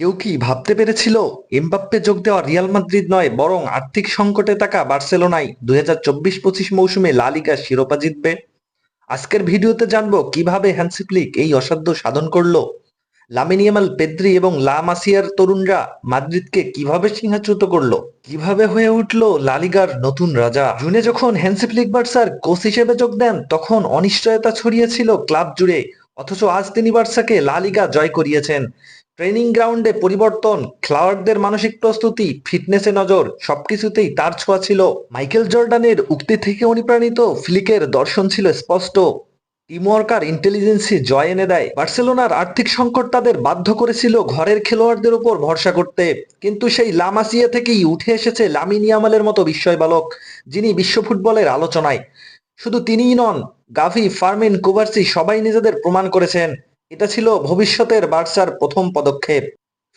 কেউ কি ভাবতে পেরেছিল এমবাপ্পে যোগ দেওয়া রিয়াল মাদ্রিদ নয়, বরং আর্থিক সংকটে থাকা বার্সেলোনায় দুই হাজার চব্বিশ পঁচিশ মৌসুমে লা লিগার শিরোপা জিতবে? আজকের ভিডিওতে জানব কীভাবে হ্যান্সি ফ্লিক এই অসাধ্য সাধন করল। লামিনিয়ামাল পেদ্রি এবং লা মাসিয়ার তরুণরা মাদ্রিদকে কীভাবে সিংহাচ্যুত করল? কীভাবে হয়ে উঠল লালিগার নতুন রাজা? জুনে যখন হ্যান্সি ফ্লিক বার্সার কোচ হিসেবে যোগ দেন, তখন অনিশ্চয়তা ছড়িয়েছিল ক্লাব জুড়ে, অথচ আজ তিনি বার্সাকে লা লিগা জয় করিয়েছেন। ট্রেনিং গ্রাউন্ডে পরিবর্তন, খেলোয়াড়দের মানসিক প্রস্তুতি, ফিটনেসে নজর, সবকিছুতেই তার ছোঁয়া ছিল। মাইকেল জর্ডানের উক্তি থেকে অনুপ্রাণিত ফ্লিকের দর্শন ছিল স্পষ্ট। টিমওয়ার্ক আর ইন্টেলিজেন্সি জয় এনে দেয়। বার্সেলোনার আর্থিক সংকট তাদের বাধ্য করেছিল ঘরের খেলোয়াড়দের উপর ভরসা করতে। কিন্তু সেই লামাসিয়া থেকেই উঠে এসেছে লামিনিয়ামালের মতো বিস্ময় বালক যিনি বিশ্ব ফুটবলের আলোচনায়। শুধু তিনিই নন, গাভি, ফার্মিন, কুবার্সি সবাই নিজেদের প্রমাণ করেছেন। এটা ছিল ভবিষ্যতের বার্সার প্রথম পদক্ষেপ।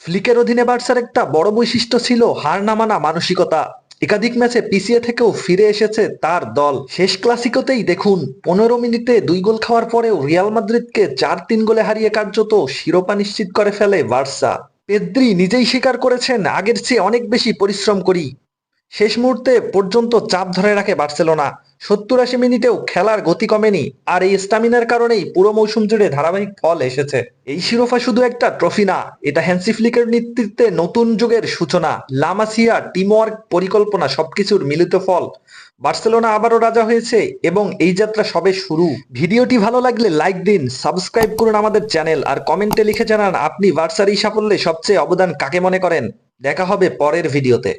ফ্লিকের অধীনে বার্সার একটা বড় বৈশিষ্ট্য ছিল হার না মানা মানসিকতা। একাধিক ম্যাচে পিছিয়ে থেকেও ফিরে এসেছে তার দল। শেষ ক্লাসিকোতেই দেখুন, পনেরো মিনিটে দুই গোল খাওয়ার পরেও রিয়াল মাদ্রিদকে চার তিন গোলে হারিয়ে কার্যত শিরোপা নিশ্চিত করে ফেলে বার্সা। পেদ্রি নিজেই স্বীকার করেছেন, আগের চেয়ে অনেক বেশি পরিশ্রম করি। শেষ মুহূর্তে পর্যন্ত চাপ ধরে রাখে বার্সেলোনা। সত্তর আশি মিনিটেও খেলার গতি কমেনি, আর এই স্টামিনার কারণেই পুরো মৌসুম জুড়ে ধারাবাহিক ফল এসেছে। এই শিরোপা শুধু একটা ট্রফি না, এটা হ্যান্সি ফ্লিকের নেতৃত্বে নতুন যুগের সূচনা। লামাসিয়া টিমওয়ার্ক পরিকল্পনা সবকিছুর মিলিত ফল। বার্সেলোনা আবারও রাজা হয়েছে এবং এই যাত্রা সবে শুরু। ভিডিওটি ভালো লাগলে লাইক দিন, সাবস্ক্রাইব করুন আমাদের চ্যানেল, আর কমেন্টে লিখে জানান আপনি বার্সার এই সাফল্যে সবচেয়ে অবদান কাকে মনে করেন। দেখা হবে পরের ভিডিওতে।